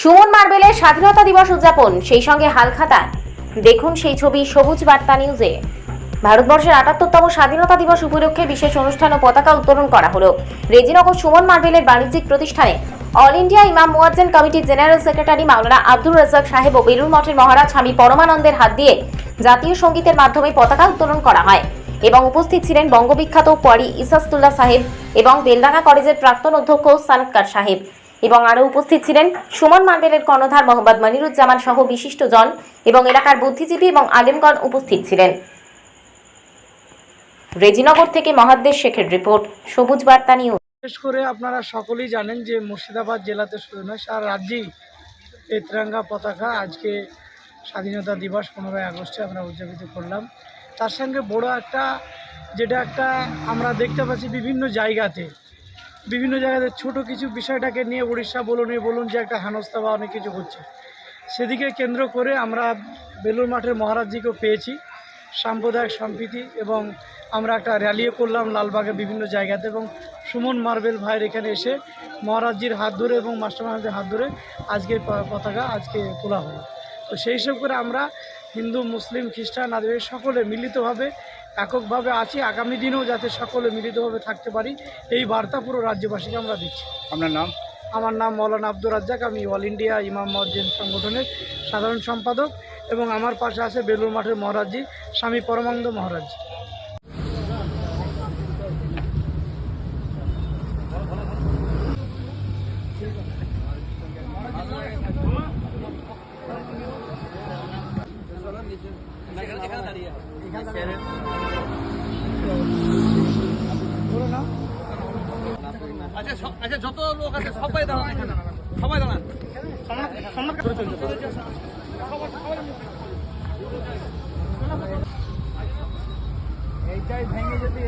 সুমন মার্বেলের স্বাধীনতা দিবস উদযাপন, সেই সঙ্গে হালখাতা দেখুন সেই ছবি সবুজ বার্তা নিউজে। ভারতবর্ষের আটাত্তরতম স্বাধীনতা দিবস উপলক্ষে বিশেষ অনুষ্ঠান ও পতাকা উত্তোলন করা হলো। রেজিনগর সুমন মার্বেলের বাণিজ্যিক প্রতিষ্ঠানে। অল ইন্ডিয়া ইমাম মুয়াজ্জেন কমিটির জেনারেল সেক্রেটারি মাওলানা আব্দুর রাজ্জাক সাহেব ও বেলুর মঠের মহারাজ স্বামী পরমানন্দের হাত দিয়ে জাতীয় সঙ্গীতের মাধ্যমে পতাকা উত্তোলন করা হয় এবং উপস্থিত ছিলেন বঙ্গবিখ্যাত কোয়ারি ইসাসতুল্লাহ সাহেব এবং বেলডাঙ্গা কলেজের প্রাক্তন অধ্যক্ষ সানৎকার সাহেব। এবং আরও উপস্থিত ছিলেন সুমন মান্ডেলের কর্ণধার মোহাম্মদ মনিরুজ্জামান সহ বিশিষ্টজন এবং এলাকার বুদ্ধিজীবী এবং আলেমগণ উপস্থিত ছিলেন। রেজিনগর থেকে মহাদ্দেশ শেখের রিপোর্ট, সবুজ বার্তা নিউজ। বিশেষ করে আপনারা সকলেই জানেন যে মুর্শিদাবাদ জেলাতে শুধু নয়, সারা রাজ্যেই এই তিরঙ্গা পতাকা আজকে স্বাধীনতা দিবস পনেরোই আগস্টে আমরা উদযাপিত করলাম। তার সঙ্গে বড় একটা, যেটা একটা আমরা দেখতে পাচ্ছি বিভিন্ন জায়গাতে বিভিন্ন জায়গাতে ছোট কিছু বিষয়টাকে নিয়ে উড়িষ্যা বলুন এ বলুন যে একটা হেনস্থা বা অনেক কিছু হচ্ছে। সেদিকে কেন্দ্র করে আমরা বেলুর মাঠের মহারাজজিকেও পেয়েছি। সাম্প্রদায়িক সম্প্রীতি এবং আমরা একটা র্যালিও করলাম লালবাগে বিভিন্ন জায়গাতে এবং সুমন মার্বেল ভাইয়ের এখানে এসে মহারাজজির হাত ধরে এবং মাস্টার মহারাজের হাত ধরে আজকে পতাকা আজকে তোলা হলো। তো সেই হিসেব করে আমরা হিন্দু, মুসলিম, খ্রিস্টান, আদিবাসী সকলে মিলিতভাবে এককভাবে আছি আগামী দিনেও যাতে সকলে মিলিতভাবে থাকতে পারি এই বার্তা পুরো রাজ্যবাসীকে আমরা দিচ্ছি। আপনার নাম? আমার নাম মৌলানা আব্দুর রাজ্জাক আমি অল ইন্ডিয়া ইমাম মসজিদ সংগঠনের সাধারণ সম্পাদক এবং আমার পাশে আছে বেলুর মাঠের মহারাজজি স্বামী পরমানন্দ মহারাজ। আচ্ছা স- আচ্ছা যত লোক আছে সবাই দাঁড়ান সবাই দাঁড়ান। এইটাই ভেঙে যদি